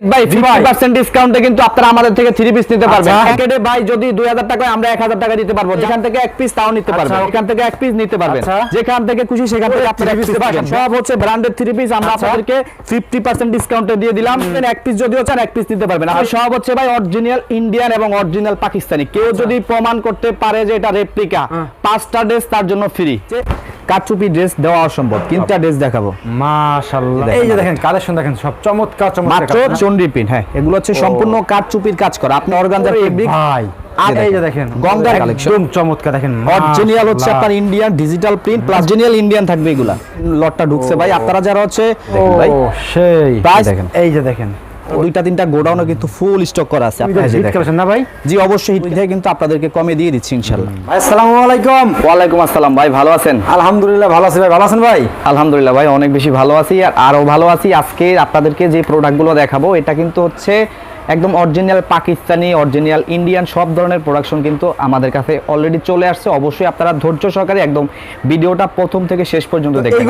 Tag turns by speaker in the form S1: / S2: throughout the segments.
S1: ভাই fifty percent ডিসকাউন্টে কিন্তু আপনারা আমাদের থেকে থ্রি পিস নিতে পারবেন।
S2: আচ্ছা।
S1: প্যাকেটে ভাই যদি দুই হাজার টাকায় আমরা এক হাজার টাকা দিতে পারব। যেখান থেকে এক পিস তাও নিতে পারবেন।
S2: আচ্ছা।
S1: এখান থেকে এক পিস নিতে পারবেন।
S2: আচ্ছা।
S1: যেখান থেকে খুশি সেখান থেকে আপনারা এক পিস পাবেন
S2: পাবেন।
S1: সব হচ্ছে ব্র্যান্ডেড থ্রি পিস আমরা। আপনাদেরকে ফিফটি পার্সেন্ট ডিসকাউন্টে দিয়ে দিলাম। এক পিস যদিও চান এক পিস নিতে পারবেন। আর সব হচ্ছে ভাই অরিজিনাল ইন্ডিয়ান এবং অরিজিনাল পাকিস্তানি কেউ যদি প্রমাণ করতে পারে যে এটা রেপ্লিকা পাঁচটা ড্রেস তার জন্য ফ্রি কাচুপি ড্রেস দেওয়া অসম্ভব। তিনটা ড্রেস দেখাবো।
S2: মাশাআল্লাহ। এই যে দেখেন কালেকশন দেখেন সব চমৎকার চমৎকার।
S1: চন্ডি পিন হ্যাঁ এগুলো হচ্ছে সম্পূর্ণ কাঠচুপির কাজ করা। আপনি
S2: অর্গানজা
S1: ফেব্রিক
S2: ভাই দেখেন
S1: গঙ্গার কালেকশন
S2: চমৎকার দেখেন
S1: অরিজিনাল হচ্ছে আপনার Indian digital print plus original Indian থাকবে এগুলা। লটটা ঢুকছে ভাই আপনারা যারা হচ্ছে ভাই।
S2: সেই
S1: Price-
S2: দেখেন। এই যে দেখেন
S1: দুইটা তিনটা গোডাউনও কিন্তু ফুল স্টক করা আছে
S2: না ভাই?
S1: জি অবশ্যই হিট থেকে কিন্তু আপনাদেরকে কমে দিয়ে দিচ্ছি ইনশাআল্লাহ।
S2: ভাই আসসালামু আলাইকুম।
S1: ওয়ালাইকুম আসসালাম ভাই ভালো আছেন?
S2: আলহামদুলিল্লাহ ভালো আছি ভাই। ভালো আছেন ভাই?
S1: আলহামদুলিল্লাহ ভাই অনেক বেশি ভালো আছি আর আরও ভালো আছি। আজকে আপনাদেরকে যে প্রোডাক্টগুলো দেখাবো এটা কিন্তু হচ্ছে একদম অরিজিনাল পাকিস্তানি অরিজিনাল ইন্ডিয়ান সব ধরনের প্রোডাকশন কিন্তু আমাদের কাছে অলরেডি চলে আসছে। অবশ্যই আপনারা ধৈর্য সহকারে একদম ভিডিওটা প্রথম থেকে শেষ পর্যন্ত দেখবেন।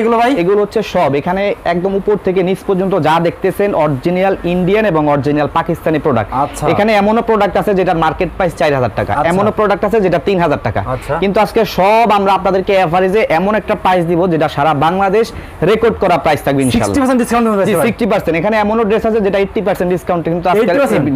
S2: এগুলো ভাই
S1: এগুলো হচ্ছে সব। এখানে একদম উপর থেকে নিচ পর্যন্ত যা দেখতেছেন অরিজিনাল ইন্ডিয়ান এবং অরিজিনাল পাকিস্তানি প্রোডাক্ট
S2: আচ্ছা।
S1: এখানে এমনও প্রোডাক্ট আছে যেটা মার্কেট প্রাইস চার হাজার টাকা।
S2: আচ্ছা।
S1: এমনও প্রোডাক্ট আছে যেটা তিন হাজার টাকা।
S2: আচ্ছা।
S1: কিন্তু আজকে সব আমরা আপনাদেরকে এভারেজে এমন একটা প্রাইস দিব যেটা সারা বাংলাদেশ রেকর্ড করা প্রাইস থাকবে ইনশাআল্লাহ।
S2: 60% ডিসকাউন্ট
S1: জি
S2: দিয়েছে ভাই।
S1: সিক্সটি পার্সেন্ট এখানে এমনও ড্রেস আছে যেটা এইটটি পার্সেন্ট ডিসকাউন্ট কিন্তু আজকে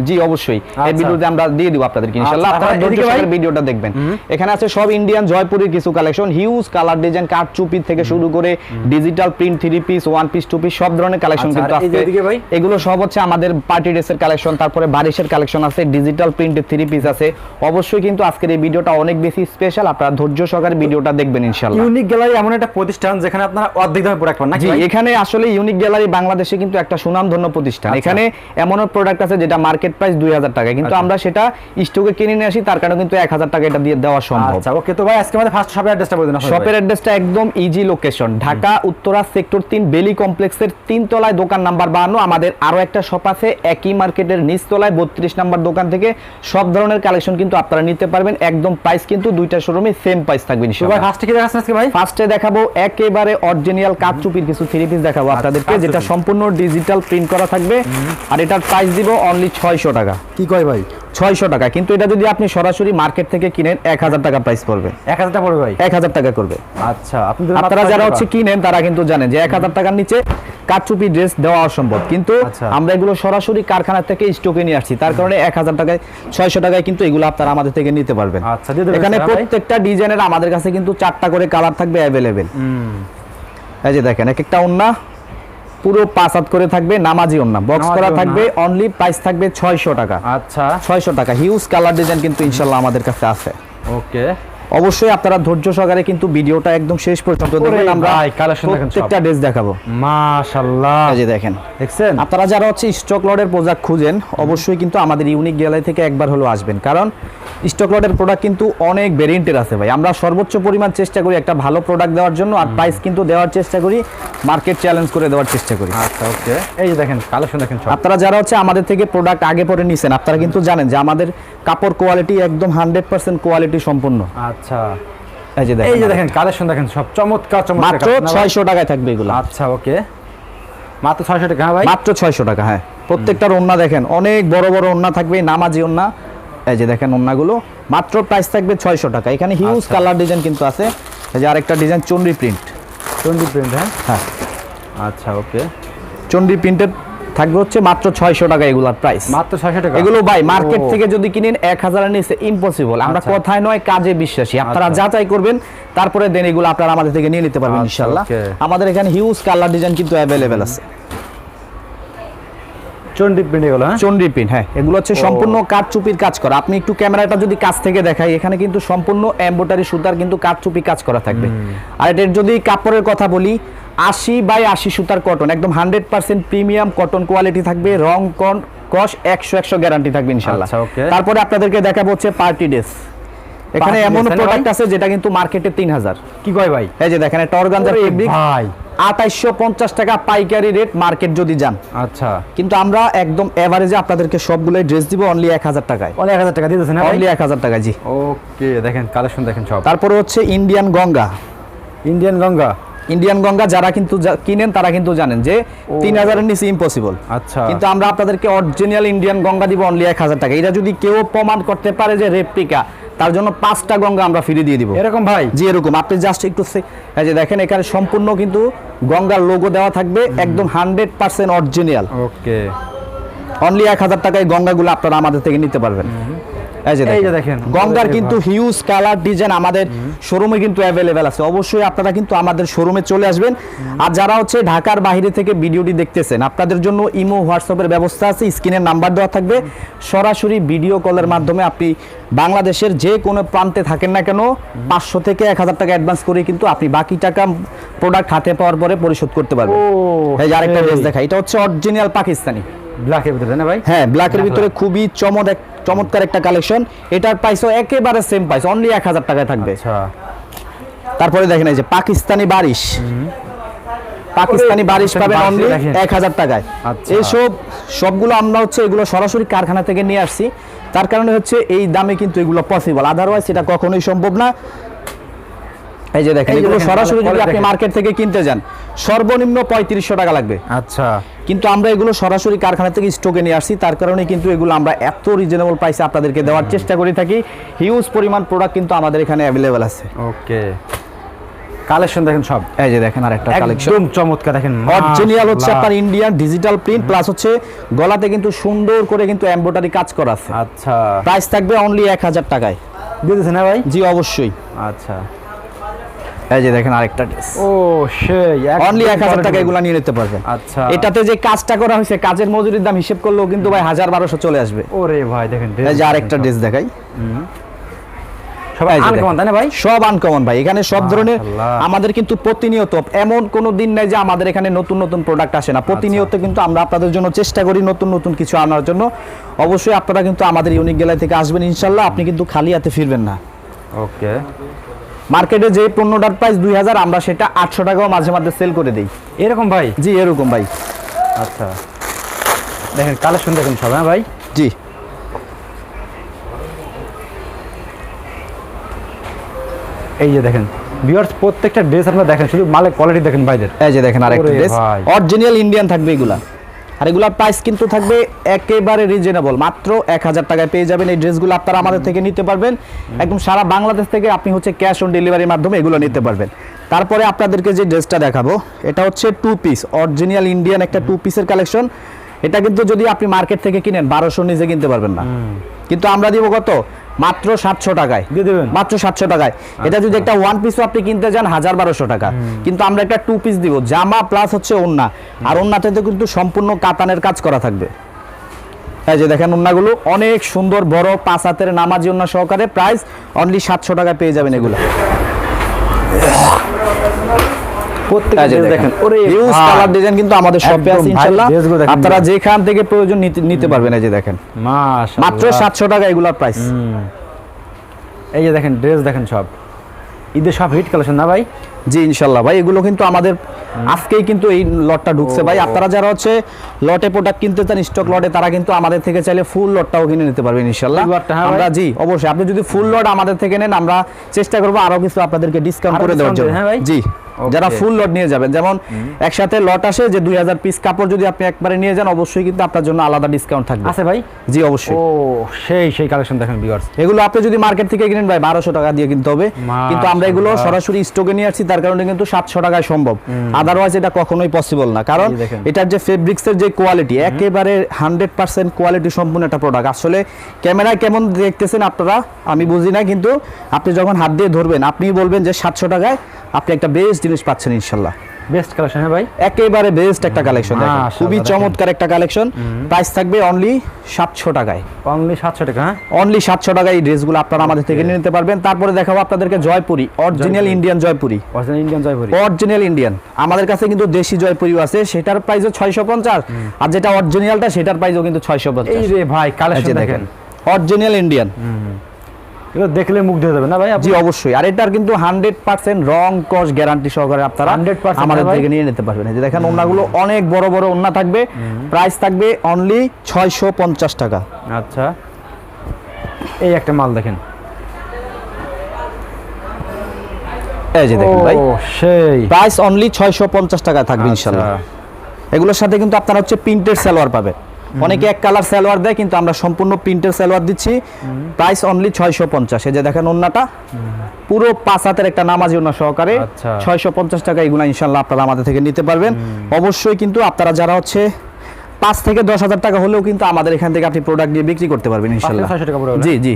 S1: জি অবশ্যই। এই
S2: আচ্ছা।
S1: ভিডিওতে আমরা দিয়ে দিব আপনাদেরকে ইনশাআল্লাহ।
S2: আচ্ছা,
S1: আপনারা ধৈর্য সহকারে ভিডিওটা দেখবেন। এখানে আছে সব ইন্ডিয়ান জয়পুরের কিছু collection huge colour design cut চুপি থেকে শুরু করে digital print three piece one piece two piece সব ধরনের কালেকশন
S2: আচ্ছা,
S1: কিন্তু এগুলো সব হচ্ছে আমাদের পার্টি ড্রেসের কালেকশন তারপরে বারিশের কালেকশন আছে ডিজিটাল প্রিন্টের থ্রি পিস আছে। অবশ্যই কিন্তু আজকের এই ভিডিওটা অনেক বেশি স্পেশাল আপনারা ধৈর্য সহকারে ভিডিওটা দেখবেন ইনশাআল্লাহ।
S2: ইউনিক গ্যালারি এমন একটা প্রতিষ্ঠান যেখানে আপনারা অর্ধেক দামে প্রোডাক্ট পান নাকি
S1: এখানে আসলে ইউনিক গ্যালারি বাংলাদেশে কিন্তু একটা সুনামধন্য প্রতিষ্ঠান।
S2: আচ্ছা।
S1: এখানে এমনও প্রোডাক্ট আছে যেটা মার্কেট প্রাইস দুই হাজার টাকা কিন্তু
S2: আচ্ছা।
S1: আমরা সেটা স্টকে কিনে নিয়ে আসি তার কারণে কিন্তু এক হাজার টাকা এটা দিয়ে দেওয়া সম্ভব।
S2: আচ্ছা ওকে তো ভাই আজকে আমাদের ফার্স্ট শপের অ্যাড্রেসটা বলে দিন
S1: শপের অ্যাড্রেসটা একদম easy location Dhaka Uttara sector তিন বেলি কমপ্লেক্সের তিন তলায় দোকান নাম্বার বাহান্ন। আমাদের আরও একটা শপ আছে একই মার্কেটের নিচ তলায় বত্রিশ নাম্বার দোকান থেকে। সব ধরনের কালেকশন কিন্তু আপনারা নিতে পারবেন। একদম প্রাইস কিন্তু দুইটা শোরুমে সেম প্রাইস থাকবে
S2: ভাই ফার্স্টে কি দেখাচ্ছেন আজকে ভাই?
S1: ফার্স্টে দেখাবো একেবারে অরিজিনাল কাঠচুপির কিছু থ্রি পিস দেখাবো আপনাদেরকে যেটা সম্পূর্ণ ডিজিটাল প্রিন্ট করা থাকবে। আর এটার প্রাইস দিব অনলি ছয়শো টাকা।
S2: কি কয় ভাই?
S1: ছয়শো টাকা। কিন্তু এটা যদি আপনি সরাসরি মার্কেট থেকে কিনেন এক হাজার টাকা প্রাইস পড়বে।
S2: এক হাজার টাকা পড়বে ভাই?
S1: এক হাজার টাকা করবে।
S2: আচ্ছা আপনি
S1: আপনারা যারা হচ্ছে কিনেন তারা কিন্তু জানেন যে এক হাজার টাকার নিচে কাঠচুপি ড্রেস দেওয়া অসম্ভব। কিন্তু
S2: আচ্ছা।
S1: আমরা এগুলো সরাসরি কারখানা থেকে স্টকে নিয়ে আসছি। তার কারণে এক হাজার টাকায় ছয়শো টাকায় কিন্তু এগুলো আপনারা আমাদের থেকে নিতে পারবেন।
S2: আচ্ছা,
S1: এখানে প্রত্যেকটা ডিজাইনের আমাদের কাছে কিন্তু চারটা করে কালার থাকবে অ্যাভেলেবেল এই যে দেখেন এক একটা ওন্না পুরো পাঁচ হাত করে থাকবে নামাজি ওন্না বক্স করা থাকবে অনলি প্রাইস থাকবে ছয়শো টাকা।
S2: আচ্ছা।
S1: ছয়শো টাকা। হিউজ কালার ডিজাইন কিন্তু ইনশাল্লাহ আমাদের কাছে আছে।
S2: ওকে
S1: অবশ্যই আপনারা ধৈর্য সহকারে কিন্তু ভিডিওটা একদম শেষ পর্যন্ত দেখবেন। আমরা। প্রত্যেকটা ড্রেস দেখাবো।
S2: মাশাআল্লাহ।
S1: এই যে দেখেন।
S2: দেখছেন?
S1: আপনারা যারা হচ্ছে স্টক লটের প্রোডাক্ট খুঁজেন অবশ্যই কিন্তু আমাদের ইউনিক গ্যালারি থেকে একবার হলো আসবেন। কারণ স্টক লটের প্রোডাক্ট কিন্তু অনেক ভেরিয়েন্টের আছে ভাই। আমরা সর্বোচ্চ পরিমাণ চেষ্টা করি একটা ভালো প্রোডাক্ট দেওয়ার জন্য আর প্রাইস কিন্তু দেওয়ার চেষ্টা করি মার্কেট চ্যালেঞ্জ করে দেওয়ার চেষ্টা করি।
S2: আচ্ছা ওকে এই যে দেখেন কালেকশন দেখেন
S1: আপনারা যারা হচ্ছে আমাদের থেকে প্রোডাক্ট আগে পরে নিছেন আপনারা কিন্তু জানেন যে আমাদের কাপড় কোয়ালিটি একদম হান্ড্রেড পার্সেন্ট কোয়ালিটি সম্পূর্ণ।
S2: আচ্ছা
S1: এই যে
S2: এই যে
S1: দেখেন
S2: দেখেন কালেকশন দেখেন সব চমৎকার চমৎকার
S1: মাত্র
S2: collection না ভাই?
S1: ছয়শো টাকায় থাকবে এগুলো।
S2: আচ্ছা ওকে। মাত্র ছয়শো টাকা হ্যাঁ ভাই?
S1: মাত্র ছয়শো টাকা হ্যাঁ। প্রত্যেকটার ওন্না দেখেন অনেক বড় বড় ওন্না থাকবে নামাজি ওন্না। এই যে দেখেন ওন্নাগুলো মাত্র প্রাইস থাকবে ছয়শো টাকা। এখানে হিউজ। কালার ডিজাইন কিন্তু আছে। এই যে আরেকটা ডিজাইন চন্ডি প্রিন্ট
S2: টোয়েন্টি প্রিন্ট হ্যাঁ?
S1: হ্যাঁ।
S2: আচ্ছা ওকে।
S1: চন্ডি প্রিন্টের থাকবে হচ্ছে মাত্র ছয়শো টাকা এগুলার প্রাইস
S2: মাত্র ছয়শো টাকা?
S1: এগুলো ভাই মার্কেট থেকে যদি কিনেন এক হাজারের নিচে ইম্পসিবল আমরা
S2: আচ্ছা।
S1: কথায় নয় কাজে বিশ্বাসী। আপনারা
S2: আচ্ছা।
S1: যাচাই করবেন তারপরে দেন এগুলো আপনারা আমাদের থেকে নিয়ে নিতে পারবেন
S2: আচ্ছা,
S1: ইনশাল্লাহ আমাদের এখানে হিউজ কালার ডিজাইন কিন্তু অ্যাভেলেবেল আছে।
S2: এগুলো হ্যাঁ?
S1: হ্যাঁ। এগুলো হচ্ছে সম্পূর্ণ কাঠচুপির কাজ করা। আপনি একটু ক্যামেরাটা যদি কাছ থেকে দেখাই এখানে কিন্তু সম্পূর্ণ এম্বোটারি সুতার কিন্তু কাঠচুপি কাজ করা থাকবে। আর এটার যদি কাপড়ের কথা বলি আশি বাই আশি সুতার কটন একদম hundred percent premium cotton quality থাকবে রং কন কস একশো একশো গ্যারান্টি থাকবে ইনশাল্লাহ।
S2: আচ্ছা,
S1: তারপরে আপনাদেরকে দেখাবো হচ্ছে পার্টি ড্রেস এখানে এমন প্রোডাক্ট আছে যেটা কিন্তু মার্কেটে তিন হাজার
S2: কি কয় ভাই?
S1: এই যে দেখেন অর্গানজার ফেব্রিক
S2: ভাই।
S1: আঠাইশশো পঞ্চাশ টাকা পাইকারি রেট মার্কেট যদি যান।
S2: আচ্ছা।
S1: কিন্তু আমরা একদম এভারেজে আপনাদেরকে সবগুলোই ড্রেস দিব অনলি এক হাজার টাকায়।
S2: অনেক এক হাজার টাকা হ্যাঁ
S1: অনলি এক হাজার টাকা জি।
S2: ওকে দেখেন কালেকশন দেখেন সব।
S1: তারপরে হচ্ছে Indian Ganga.
S2: Indian Ganga.
S1: Indian Ganga যারা কিন্তু কিনেন তারা কিন্তু জানেন যে তিন হাজারের নিচে ইম্পসিবল
S2: আচ্ছা।
S1: কিন্তু আমরা আপনাদেরকে অরিজিনাল ইন্ডিয়ান গঙ্গা দিব অনলি এক হাজার টাকা। এটা যদি কেউ প্রমাণ করতে পারে যে রেপ্লিকা তার জন্য পাঁচটা গঙ্গা আমরা ফিরে দিয়ে দিব।
S2: এরকম ভাই?
S1: জি এরকম। আপনি জাস্ট একটু এই যে দেখেন এখানে সম্পূর্ণ কিন্তু গঙ্গার লোগো দেওয়া থাকবে একদম hundred percent original
S2: okay
S1: only এক হাজার টাকায় গঙ্গাগুলো আপনারা আমাদের থেকে নিতে পারবেন। এই যে দেখেন। গঙ্গার কিন্তু হিউজ কালার ডিজাইন আমাদের শোরুমে কিন্তু অ্যাভেলেবেল আছে। অবশ্যই আপনারা কিন্তু আমাদের শোরুমে চলে আসবেন। আর যারা হচ্ছে ঢাকার বাইরে থেকে ভিডিওটি দেখতেছেন আপনাদের জন্য ইমো হোয়াটসঅ্যাপের ব্যবস্থা আছে স্ক্রিনের নাম্বার দেওয়া থাকবে। সরাসরি ভিডিও কলের মাধ্যমে আপনি বাংলাদেশের যে কোনো প্রান্তে থাকেন না কেন পাঁচশো থেকে এক হাজার টাকা অ্যাডভান্স করে কিন্তু আপনি বাকি টাকা প্রোডাক্ট হাতে পাওয়ার পরে পরিশোধ করতে পারবেন। এই আরেকটা ড্রেস দেখা এটা হচ্ছে অরিজিনাল পাকিস্তানি।
S2: ব্ল্যাকের ভিতরে না ভাই?
S1: হ্যাঁ ব্ল্যাকের ভিতরে খুবই চমৎ চমৎকার একটা কালেকশন এটার প্রাইসও একেবারে সেম প্রাইস অনলি এক হাজার টাকায় থাকবে।
S2: আচ্ছা।
S1: তারপরে দেখেন এই যে পাকিস্তানি বারিশ। পাকিস্তানি বারিশ পাবেন অনলি এক হাজার টাকায়।
S2: আচ্ছা।
S1: এইসব সবগুলো আমরা হচ্ছে এগুলো সরাসরি কারখানা থেকে নিয়ে আসছি। তার কারণে হচ্ছে এই দামে কিন্তু এগুলো পসিবল আদারওয়াইজ এটা কখনোই সম্ভব না। এই যে দেখেন এগুলো সরাসরি যদি আপনি মার্কেট থেকে কিনতে যান সর্বনিম্ন পঁয়ত্রিশশো টাকা লাগবে।
S2: আচ্ছা।
S1: কিন্তু আমরা এগুলো সরাসরি কারখানা থেকে স্টকে নিয়ে আসছি তার কারণে কিন্তু এগুলো আমরা এত রিজনেবল প্রাইসে আপনাদেরকে দেওয়ার চেষ্টা করে থাকি। হিউজ পরিমাণ প্রোডাক্ট কিন্তু আমাদের এখানে অ্যাভেলেবেল আছে।
S2: ওকে কালেকশন দেখেন সব।
S1: এই যে দেখেন আর একটা কালেকশন
S2: একদম চমৎকার দেখেন
S1: অরিজিনাল হচ্ছে আপনার ইন্ডিয়ান ডিজিটাল প্রিন্ট প্লাস হচ্ছে গলাতে কিন্তু সুন্দর করে কিন্তু এমব্রয়ডারি কাজ করা আছে।
S2: আচ্ছা।
S1: প্রাইস থাকবে অনলি এক হাজার টাকায়।
S2: দিয়ে দিয়েছেন ভাই?
S1: জি অবশ্যই।
S2: আচ্ছা।
S1: এই যে দেখেন আরেকটা ড্রেস
S2: ও সেই
S1: অনলি এক হাজার টাকা
S2: quality।
S1: এগুলো নিয়ে নিতে পারবেন।
S2: আচ্ছা।
S1: এটাতে যে কাজটা করা হয়েছে কাজের মজুরির দাম হিসেব করলেও কিন্তু ভাই হাজার বারোশো চলে আসবে।
S2: ওরে ভাই দেখেন
S1: এই যে আরেকটা ড্রেস দেখাই।
S2: সবাই আনকমন তাই না ভাই?
S1: সব আনকমন ভাই। এখানে সব ধরনের আমাদের কিন্তু প্রতিনিয়ত এমন কোনো দিন নাই যে আমাদের এখানে নতুন নতুন প্রোডাক্ট আসে না। প্রতিনিয়ত কিন্তু আমরা আপনাদের জন্য চেষ্টা করি নতুন নতুন কিছু আনার জন্য। অবশ্যই আপনারা কিন্তু আমাদের ইউনিক গ্যালারি থেকে আসবেন ইনশাল্লাহ। আপনি কিন্তু খালি হাতে ফিরবেন না।
S2: ওকে।
S1: মার্কেটে যে পণ্যটার প্রাইস দুই হাজার আমরা সেটা আটশো টাকাও মাঝে মাঝে সেল করে দিই।
S2: এরকম ভাই?
S1: জি এরকম ভাই।
S2: আচ্ছা। দেখেন কালেকশন দেখেন সব হ্যাঁ ভাই?
S1: জি।
S2: এই যে দেখেন ভিউয়ার্স প্রত্যেকটা ড্রেস আপনারা দেখেন শুধু মালের কোয়ালিটি দেখেন ভাইদের।
S1: এই যে দেখেন আরেকটা ড্রেস অরিজিনাল ইন্ডিয়ান থাকবে এগুলা। আর এগুলোর প্রাইস কিন্তু থাকবে একেবারে রিজনেবল মাত্র এক হাজার টাকায় পেয়ে যাবেন এই ড্রেসগুলো আপনারা আমাদের থেকে নিতে পারবেন। একদম সারা বাংলাদেশ থেকে আপনি হচ্ছে ক্যাশ অন ডেলিভারির মাধ্যমে এগুলো নিতে পারবেন। তারপরে আপনাদেরকে যে ড্রেসটা দেখাবো, এটা হচ্ছে টু পিস অরিজিনাল ইন্ডিয়ান একটা টু পিসের কালেকশন এটা কিন্তু যদি আপনি মার্কেট থেকে কিনেন বারোশো নিচে কিনতে পারবেন না। কিন্তু আমরা দিব কত? মাত্র সাতশো টাকায়। মাত্র সাতশো টাকায়। এটা যদি একটা ওয়ান পিসও আপনি কিনতে যান হাজার বারোশো টাকা। কিন্তু আমরা একটা টু পিস দিব জামা প্লাস হচ্ছে ওন্না আর ওন্নাতে তো কিন্তু সম্পূর্ণ কাতানের কাজ করা থাকবে। এই যে দেখেন ওন্নাগুলো অনেক সুন্দর বড় পাঁচ হাতের নামাজি ওন্না সহকারে প্রাইস অনলি সাতশো টাকায় পেয়ে যাবেন এগুলো।
S2: প্রত্যেকটা
S1: এই যে
S2: ড্রেস
S1: দেখেন
S2: দেখেন ওরে
S1: হিউজ কালার ডিজাইন কিন্তু আমাদের শপে আছে ইনশাআল্লাহ আপনারা যেখান থেকে প্রয়োজন নিতে পারবেন এই যে দেখেন।
S2: মাশাআল্লাহ।
S1: মাত্র সাতশো টাকা এগুলোর প্রাইস
S2: এই যে দেখেন ড্রেস দেখেন সব। ঈদের সব হিট কালেকশন না ভাই?
S1: জি ইনশাল্লাহ। ভাই এগুলো কিন্তু আমাদের আজকেই কিন্তু এই লটটা ঢুকছে। ভাই আপনারা যারা হচ্ছে লটে প্রোডাক্ট কিনতে চান স্টক লটে তারা কিন্তু আমাদের থেকে চাইলে ফুল লটটাও কিনে নিতে পারবেন ইনশাল্লাহ।
S2: হ্যাঁ
S1: আমরা জি অবশ্যই। আপনি যদি ফুল লট আমাদের থেকে নেন আমরা চেষ্টা করব আরও কিছু আপনাদেরকে ডিসকাউন্ট করে দেওয়ার জন্য।
S2: হ্যাঁ ভাই?
S1: জি. যারা ফুল লট নিয়ে যাবেন যেমন একসাথে লট আসে যে দুই হাজার পিস কাপড় যদি আপনি একবারে নিয়ে যান অবশ্যই কিন্তু আপনার জন্য আলাদা ডিসকাউন্ট থাকবে।
S2: আছে ভাই?
S1: জি অবশ্যই।
S2: ও সেই সেই কালেকশন দেখেন ভিউয়ার্স
S1: এগুলো আপনি যদি মার্কেট থেকে কিনেন ভাই বারোশো টাকা দিয়ে কিনতে হবে। কিন্তু আমরা এগুলো সরাসরি স্টকে নিয়ে আসছি তার কারণে কিন্তু সাতশো টাকায় সম্ভব। আদারওয়াইজ এটা কখনোই পসিবল না। কারণ এটার যে ফেব্রিক্সের যে কোয়ালিটি একেবারে হান্ড্রেড পার্সেন্ট কোয়ালিটি সম্পূর্ণ একটা প্রোডাক্ট আসলে ক্যামেরায় কেমন দেখতেছেন আপনারা আমি বুঝি না কিন্তু আপনি যখন হাত দিয়ে ধরবেন আপনি বলবেন যে সাতশো টাকায় আপনি একটা বেস্ট জিনিস পাচ্ছেন ইনশাল্লাহ।
S2: বেস্ট কালেকশন হ্যাঁ ভাই?
S1: একেবারে বেস্ট একটা কালেকশন খুবই চমৎকার একটা কালেকশন প্রাইস থাকবে অনলি সাতশো টাকায়।
S2: অনলি সাতশো টাকা হ্যাঁ?
S1: অনলি সাতশো টাকা এই ড্রেসগুলো আপনারা আমাদের থেকে নিয়ে নিতে পারবেন। তারপরে দেখাবো আপনাদেরকে Jaipuri original Indian Jaipuri.
S2: Original Indian Jaipuri.
S1: Original Indian আমাদের কাছে কিন্তু দেশি জয়পুরিও আছে সেটার প্রাইসও ছয়শো পঞ্চাশ। আর যেটা অরিজিনালটা সেটার প্রাইসও কিন্তু ছয়শো পঞ্চাশ।
S2: এই রে ভাই কালেকশন দেখেন।
S1: অরিজিনাল ইন্ডিয়ান
S2: এগুলো দেখলে মুগ্ধ হয়ে যাবে। না ভাই?
S1: জি অবশ্যই। আর এটার কিন্তু হান্ড্রেড পার্সেন্ট রং কস গ্যারান্টি সহকারে আপনারা
S2: 100%
S1: আমাদের
S2: হ্যাঁ
S1: থেকে নিয়ে নিতে পারবেন। যে দেখেন ওনাগুলো অনেক বড় বড় ওন্না থাকবে। প্রাইস থাকবে অনলি ছয়শো পঞ্চাশ টাকা।
S2: আচ্ছা। এই একটা মাল দেখেন।
S1: এই যে দেখুন ভাই।
S2: সেই।
S1: প্রাইস অনলি ছয়শো পঞ্চাশ টাকা থাকবে ইনশাল্লাহ।
S2: আচ্ছা।
S1: এগুলোর সাথে কিন্তু আপনারা হচ্ছে প্রিন্টের সালোয়ার পাবেন। অনেকে এক কালার সালোয়ার দেয় কিন্তু আমরা সম্পূর্ণ প্রিন্টের সালোয়ার দিচ্ছি। প্রাইস অনলি ছয়শো পঞ্চাশ। এই যে দেখেন ওন্নাটা পুরো পাঁচ হাতের একটা নামাজি ওন্না সহকারে
S2: আচ্ছা।
S1: ছয়শো পঞ্চাশ টাকা এগুলো ইনশাল্লাহ আপনারা আমাদের থেকে নিতে পারবেন। অবশ্যই কিন্তু আপনারা যারা হচ্ছে পাঁচ থেকে দশ হাজার টাকা হলেও কিন্তু আমাদের এখান থেকে আপনি প্রোডাক্ট দিয়ে বিক্রি করতে পারবেন ইনশাল্লাহ। জি জি।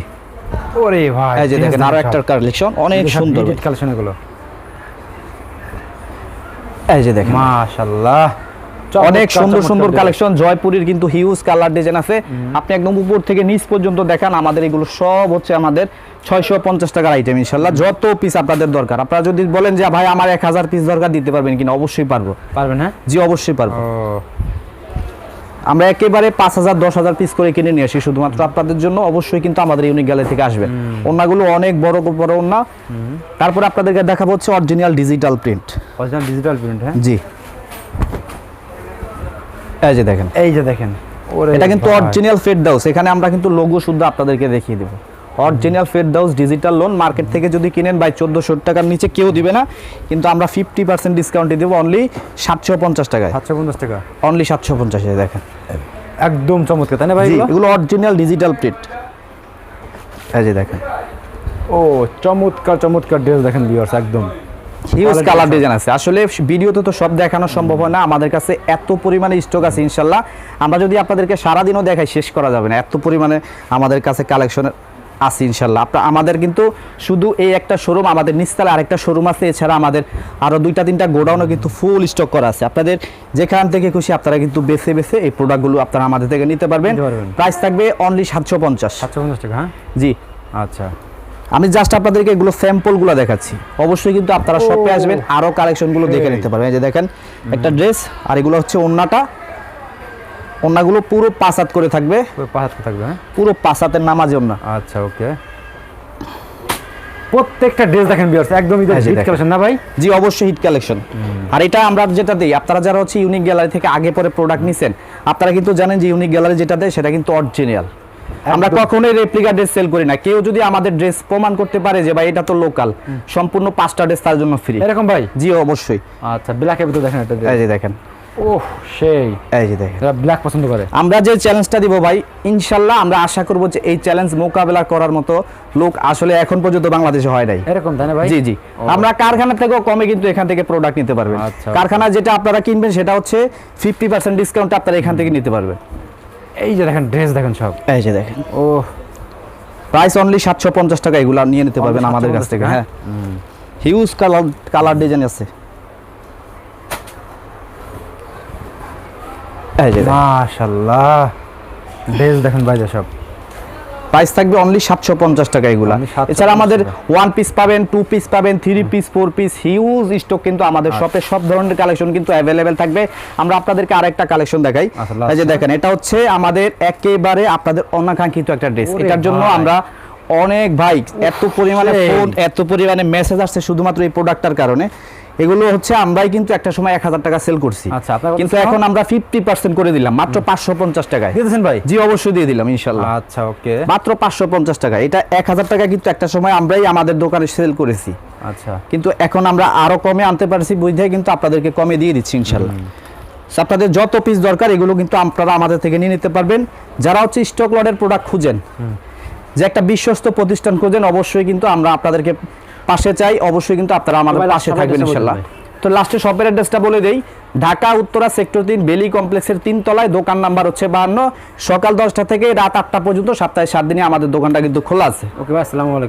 S2: ওরে ভাই
S1: এই যে দেখেন আরও একটা কালেকশন অনেক সুন্দর।
S2: কালেকশন এগুলো।
S1: এই যে দেখেন।
S2: মাশাআল্লাহ
S1: অনেক সুন্দর সুন্দর কালেকশন জয়পুরের কিন্তু হিউজ কালার ডিজাইন আছে। আপনি একদম উপর থেকে নিচ পর্যন্ত দেখান আমাদের এগুলো সব হচ্ছে আমাদের ছয়শো পঞ্চাশ টাকার আইটেম ইনশাল্লাহ। যত পিস আপনাদের দরকার। আপনারা যদি বলেন যে ভাই আমার এক হাজার পিস দরকার দিতে পারবেন কিনা? অবশ্যই পারব।
S2: পারবেন হ্যাঁ?
S1: জি অবশ্যই পারব। আমরা একেবারে পাঁচ হাজার দশ হাজার পিস করে কিনে নিয়ে আসি শুধুমাত্র আপনাদের জন্য। অবশ্যই কিন্তু আমাদের ইউনিক গ্যালারি থেকে আসবেন ওনাগুলো অনেক বড় বড় ওনা তারপরে আপনাদেরকে দেখাবো হচ্ছে original digital print
S2: original digital print হ্যাঁ?
S1: জি। এই যে দেখেন।
S2: এই যে দেখেন। ওরে
S1: এটা কিন্তু। অরিজিনাল ফেরদাউস এখানে আমরা কিন্তু লোগো শুদ্ধ আপনাদেরকে দেখিয়ে দেবো। অরিজিনাল ফেরদাউস ডিজিটাল লোন মার্কেট থেকে যদি কিনেন বাই চোদ্দোশো টাকার নিচে কেউ দিবে না। কিন্তু আমরা ফিফটি পার্সেন্ট ডিসকাউন্টে দেবো অনলি সাতশো পঞ্চাশ টাকায়।
S2: সাতশো পঞ্চাশ টাকা।
S1: অনলি সাতশো পঞ্চাশে দেখেন।
S2: একদম চমৎকার তাই না ভাই এগুলো?
S1: অরিজিনাল ডিজিটাল প্রিন্ট এই যে দেখেন।
S2: ও চমৎকার চমৎকার ড্রেস দেখেন ভিউয়ার্স একদম।
S1: হিউজ কালার ডিজাইন আছে। আসলে ভিডিওতে তো সব দেখানো সম্ভব হয় না। আমাদের কাছে এত পরিমাণে স্টক আছে ইনশাল্লাহ। আমরা যদি আপনাদেরকে সারাদিনও দেখাই শেষ করা যাবে না। এত পরিমাণে আমাদের কাছে কালেকশন আছে ইনশাল্লাহ। আপনার আমাদের কিন্তু শুধু এই একটা শোরুম আমাদের নিচতলা আরেকটা শোরুম আছে। এছাড়া আমাদের আরও দুইটা তিনটা গোডাউনও কিন্তু ফুল স্টক করা আছে। আপনাদের যেখান থেকে খুশি আপনারা কিন্তু বেছে বেছে এই প্রোডাক্টগুলো আপনারা আমাদের থেকে নিতে পারবেন।
S2: নিতে পারবেন।
S1: প্রাইস থাকবে অনলি সাতশো পঞ্চাশ।
S2: সাতশো পঞ্চাশ টাকা হ্যাঁ?
S1: জি।
S2: আচ্ছা।
S1: আমি জাস্ট আপনাদেরকে এগুলো স্যাম্পলগুলো দেখাচ্ছি। অবশ্যই কিন্তু আপনারা শপে আসবেন আরও কালেকশনগুলো দেখে নিতে পারবেন। এই যে দেখেন একটা ড্রেস আর এগুলো হচ্ছে ওন্নাটা। ওন্নাগুলো পুরো পাঁচ হাত করে থাকবে।
S2: ওই পাঁচ হাতে থাকবে হ্যাঁ?
S1: পুরো পাঁচ নামাজে ওন্না।
S2: আচ্ছা ওকে। প্রত্যেকটা ড্রেস দেখেন ভিউয়ার্স একদম ঈদের
S1: এই যে
S2: হিট কালেকশন না ভাই?
S1: জি অবশ্যই হিট কালেকশন আর এটা আমরা যেটা দেই আপনারা যারা হচ্ছে ইউনিক গ্যালারি থেকে আগে পরে প্রোডাক্ট নিছেন আপনারা কিন্তু জানেন যে ইউনিক গ্যালারি যেটা দেয় সেটা কিন্তু অরিজিনাল আমরা। কখনোই রেপ্লিকা ড্রেস সেল করি না। কেউ যদি আমাদের ড্রেস প্রমাণ করতে পারে যে ভাই এটা তো লোকাল সম্পূর্ণ পাঁচটা ড্রেস তার জন্য ফ্রি
S2: এরকম ভাই?
S1: জি অবশ্যই।
S2: আচ্ছা ব্ল্যাকের ভিতরে দেখেন একটা
S1: এই যে দেখেন।
S2: ওহ সেই।
S1: এই যে দেখেন।
S2: ব্ল্যাক পছন্দ করে।
S1: আমরা যে চ্যালেঞ্জটা দিব ভাই ইনশাল্লাহ আমরা আশা করব যে এই চ্যালেঞ্জ মোকাবেলা করার মতো লোক আসলে এখন পর্যন্ত বাংলাদেশে হয় নাই।
S2: এরকম তাই না ভাই?
S1: জি জি। আমরা কারখানা থেকেও কমে কিন্তু এখান থেকে প্রোডাক্ট নিতে পারবেন।
S2: আচ্ছা,
S1: কারখানা যেটা আপনারা কিনবেন সেটা হচ্ছে ফিফটি পার্সেন্ট ডিসকাউন্ট আপনারা এখান থেকে নিতে পারবেন।
S2: এই যে দেখেন ড্রেস দেখেন সব।
S1: এই যে দেখেন।
S2: ও
S1: প্রাইস অনলি সাতশো পঞ্চাশ টাকা এগুলো নিয়ে নিতে পারবেন আমাদের কাছ থেকে হ্যাঁ। হিউজ কালার কালার ডিজাইন আছে। এই যে
S2: মাশাআল্লাহ ড্রেস দেখেন ভাই সব।
S1: প্রাইস থাকবে অনলি সাতশো পঞ্চাশ টাকা এগুলা। এছাড়া আমাদের ওয়ান পিস পাবেন টু পিস পাবেন three piece four piece huge stock কিন্তু আমাদের শপে সব ধরনের কালেকশন কিন্তু অ্যাভেলেবেল থাকবে। আমরা আপনাদেরকে আরেকটা কালেকশন দেখাই।
S2: আচ্ছা,
S1: এই যে দেখেন এটা হচ্ছে আমাদের একেবারে আপনাদের অনাকাঙ্ক্ষিত একটা ড্রেস এটার জন্য আমরা অনেক ভাই এত পরিমাণে ফোন এত পরিমাণে মেসেজ আসছে শুধুমাত্র এই প্রোডাক্টটার কারণে। এগুলো হচ্ছে আমরাই কিন্তু একটা সময় এক হাজার টাকা সেল করছি।
S2: আচ্ছা,
S1: কিন্তু এখন আমরা ফিফটি পার্সেন্ট করে দিলাম মাত্র পাঁচশো পঞ্চাশ টাকায়।
S2: দিয়েছেন ভাই?
S1: জি অবশ্যই দিয়ে দিলাম ইনশাল্লাহ।
S2: আচ্ছা ওকে।
S1: মাত্র পাঁচশো পঞ্চাশ টাকা। এটা এক হাজার টাকা কিন্তু একটা সময় আমরাই আমাদের দোকানে সেল করেছি।
S2: আচ্ছা।
S1: কিন্তু এখন আমরা আরও কমে আনতে পারছি বুঝে কিন্তু আপনাদেরকে কমে দিয়ে দিচ্ছি ইনশাল্লাহ। আপনাদের যত পিস দরকার এগুলো কিন্তু আপনারা আমাদের থেকে নিয়ে নিতে পারবেন। যারা হচ্ছে স্টক লটের প্রোডাক্ট খুঁজেন যে একটা বিশ্বস্ত প্রতিষ্ঠান খুঁজেন অবশ্যই কিন্তু আমরা আপনাদেরকে পাশে চাই অবশ্যই কিন্তু আপনারা আমাদের পাশে থাকবেন ইনশাল্লাহ। তো লাস্টে শপের অ্যাড্রেসটা বলে দেই। ঢাকা উত্তরা সেক্টর তিন বেলি কমপ্লেক্সের তিন তলায় দোকান নাম্বার হচ্ছে বাহান্ন সকাল দশটা থেকে রাত আটটা পর্যন্ত সপ্তাহে সাত দিনে আমাদের দোকানটা কিন্তু খোলা আছে।
S2: ওকে ভাই আসসালামু আলাইকুম।